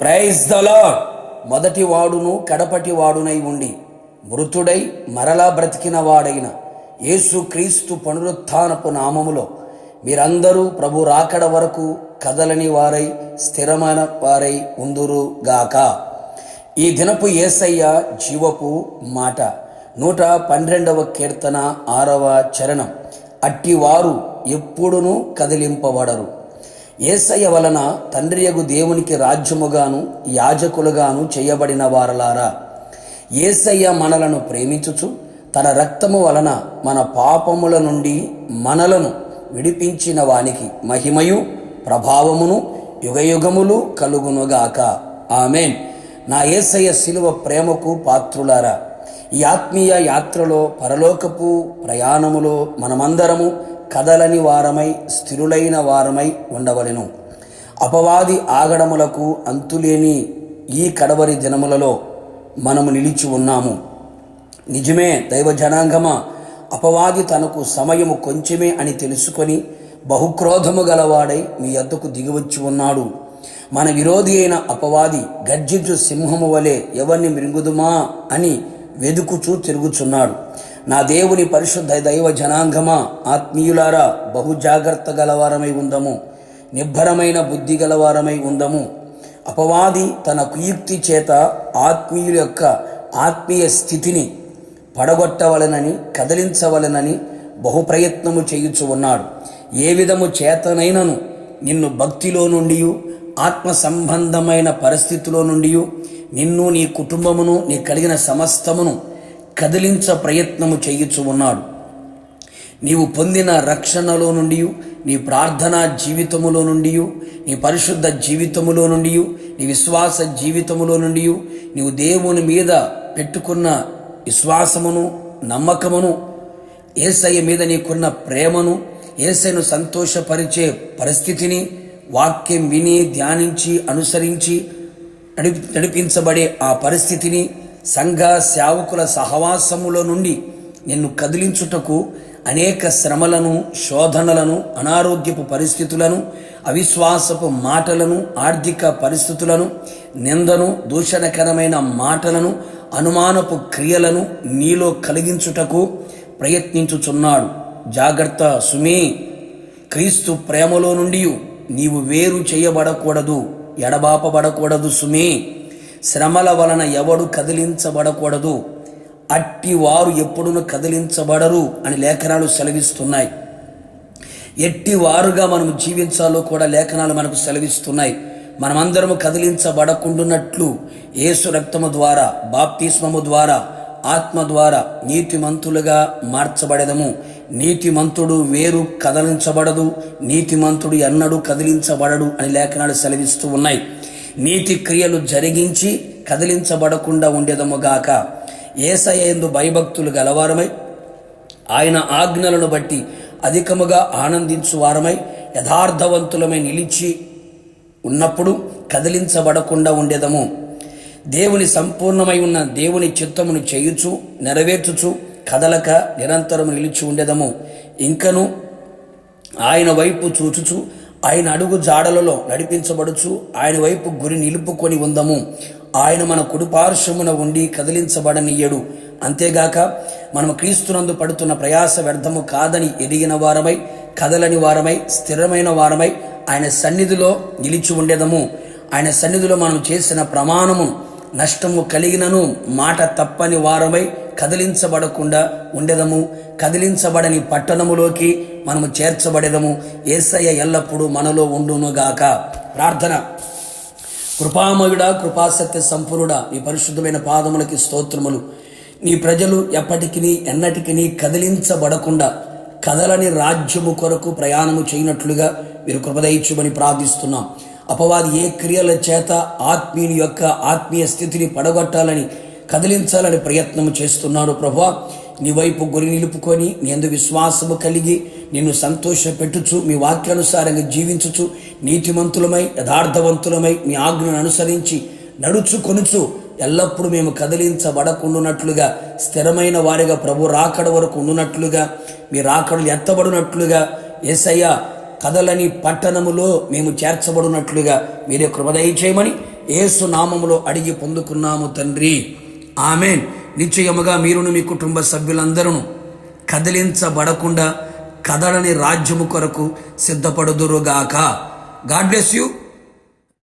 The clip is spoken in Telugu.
ప్రైజ్ దలా మొదటి వాడును కడపటి వాడునై ఉండి. మృతుడై మరలా బ్రతికిన వాడైన యేసు క్రీస్తు పునరుత్థానపు నామములో మీరందరూ ప్రభు రాకడ వరకు కదలని వారై స్థిరమైన వారై ఉందురు గాక. ఈ దినపు ఏసయ్య జీవపు మాట. నూట పన్నెండవ కీర్తన ఆరవ చరణం. అట్టివారు ఎప్పుడునూ కదిలింపబడరు. ఏసయ్య వలన తండ్రియగు దేవునికి రాజ్యముగాను యాజకులుగాను చేయబడిన వారలారా. ఏసయ్య మనలను ప్రేమించుచు తన రక్తము వలన మన పాపముల నుండి మనలను విడిపించిన వానికి మహిమయు ప్రభావమును యుగయుగములు కలుగునుగాక. ఆమెన్. నా ఏసయ్య శిలువ ప్రేమకు పాత్రులారా. ఈ ఆత్మీయ యాత్రలో పరలోకపు ప్రయాణములో మనమందరము కదలని వారమై స్థిరులైన వారమై ఉండవలెను. అపవాది ఆగడములకు అంతులేని ఈ కడవరి దినములలో మనము నిలిచి ఉన్నాము. నిజమే దైవ జనాంగమ అపవాది తనకు సమయము కొంచెమే అని తెలుసుకొని బహుక్రోధము గలవాడై మీ అద్దకు దిగివచ్చి ఉన్నాడు. మన విరోధి అయిన అపవాది గర్జించు సింహము వలె ఎవరిని మృంగుదుమా అని వెదుకుచూ తిరుగుచున్నాడు. నా దేవుని పరిశుద్ధ దైవ జనాంగమా ఆత్మీయులారా బహు జాగ్రత్త గలవారమై ఉందము. నిబ్బరమైన బుద్ధి గలవారమై ఉందము. అపవాది తన కుయుక్తి చేత ఆత్మీయుల యొక్క ఆత్మీయ స్థితిని పడగొట్టవలనని కదిలించవలనని బహుప్రయత్నము చేయుచు ఉన్నాడు. ఏ విధము చేతనైనను నిన్ను భక్తిలో నుండి ఆత్మ సంబంధమైన పరిస్థితిలో నుండి నిన్ను నీ కుటుంబమును నీ కలిగిన సమస్తమును కదిలించ ప్రయత్నము చేయుచు ఉన్నాడు. నీవు పొందిన రక్షణలో నుండి నీ ప్రార్థనా జీవితములో నుండి నీ పరిశుద్ధ జీవితములో నుండి నీ విశ్వాస జీవితములో నుండి నీవు దేవుని మీద పెట్టుకున్న విశ్వాసమును నమ్మకమును ఏసయ్య మీద నీకున్న ప్రేమను ఏసైను సంతోషపరిచే పరిస్థితిని వాక్యం విని ధ్యానించి అనుసరించి నడిపి నడిపించబడే ఆ పరిస్థితిని సంఘ సేవకుల సహవాసములో నుండి నిన్ను కదిలించుటకు అనేక శ్రమలను శోధనలను అనారోగ్యపు పరిస్థితులను అవిశ్వాసపు మాటలను ఆర్థిక పరిస్థితులను నిందను దూషణకరమైన మాటలను అనుమానపు క్రియలను నీలో కలిగించుటకు ప్రయత్నించుచున్నాడు. జాగ్రత్త సుమీ! క్రీస్తు ప్రేమలో నుండి నీవు వేరు చేయబడకూడదు ఎడబాపబడకూడదు సుమీ! శ్రమల వలన ఎవడు కదిలించబడకూడదు. అట్టి వారు ఎప్పుడును కదిలించబడరు అని లేఖనాలు సెలవిస్తున్నాయి. ఎట్టి వారుగా మనం జీవించాలో కూడా లేఖనాలు మనకు సెలవిస్తున్నాయి. మనమందరము కదిలించబడకుండున్నట్లు ఏసు రక్తము ద్వారా బాప్తిస్మము ద్వారా ఆత్మ ద్వారా నీతిమంతులుగా మార్చబడదము. నీతిమంతుడు వేరు కదలించబడదు. నీతిమంతుడు ఎన్నడూ కదిలించబడడు అని లేఖనాలు సెలవిస్తూ ఉన్నాయి. నీతి క్రియలు జరిగించి కదిలించబడకుండా ఉండేదముగాక ఏసయందు భయభక్తులు గలవారమై ఆయన ఆజ్ఞలను బట్టి అధికముగా ఆనందించు వారమై యథార్థవంతులమై నిలిచి ఉన్నప్పుడు కదిలించబడకుండా ఉండేదము. దేవుని సంపూర్ణమై ఉన్న దేవుని చిత్తమును చేయుచు నెరవేర్చుచు కదలక నిరంతరం నిలిచి ఉండేదము. ఇంకను ఆయన వైపు చూచుచు ఆయన అడుగు జాడలలో నడిపించబడుచు ఆయన వైపు గురి నిలుపుకొని ఉందము. ఆయన మన కుడిపార్శ్వమున ఉండి కదిలించబడనీయడు. అంతేగాక మనం క్రీస్తునందు పడుతున్న ప్రయాస వ్యర్థము కాదని ఎదిగిన వారమై కదలని వారమై స్థిరమైన వారమై ఆయన సన్నిధిలో నిలిచి ఉండేదము. ఆయన సన్నిధిలో మనం చేసిన ప్రమాణము నష్టము కలిగినను మాట తప్పని వారమై కదిలించబడకుండా ఉండేదము. కదిలించబడని పట్టణములోకి మనము చేర్చబడేదము. ఏసయ్య ఎల్లప్పుడూ మనలో ఉండునుగాక ప్రార్థన. కృపామయుడా కృపాసత్య సంపూర్ణుడా నీ పరిశుద్ధమైన పాదములకి స్తోత్రములు. నీ ప్రజలు ఎప్పటికీ ఎన్నటికీ కదిలించబడకుండా కదలని రాజ్యము కొరకు ప్రయాణము చేయనట్లుగా మీరు కృపదయించమని ప్రార్థిస్తున్నాం. అపవాది ఏ క్రియల చేత ఆత్మీయుని యొక్క ఆత్మీయ స్థితిని పడగొట్టాలని కదిలించాలని ప్రయత్నం చేస్తున్నాడు ప్రభా. నీ వైపు గురి నిలుపుకొని నీ ఎందు విశ్వాసము కలిగి నిన్ను సంతోషపెట్టుచు మీ వాక్యానుసారంగా జీవించుచు నీతిమంతులమై యథార్థవంతులమై మీ ఆజ్ఞను అనుసరించి నడుచుకొనుచు ఎల్లప్పుడూ మేము కదిలించబడకుండునట్లుగా స్థిరమైన వారిగా ప్రభు రాకడ వరకు ఉండునట్లుగా మీ రాకడలు ఎత్తబడినట్లుగా ఏసయ్య కదలని పట్టణములో మేము చేర్చబడినట్లుగా మీరే కృపదయ చేయమని ఏసు నామములో అడిగి పొందుకున్నాము తండ్రి. ఆమెన్. నిశ్చయముగా మీరును మీ కుటుంబ సభ్యులందరూ కదిలించబడకుండా కదలని రాజ్యము కొరకు సిద్ధపడుదురుగాక. God bless you.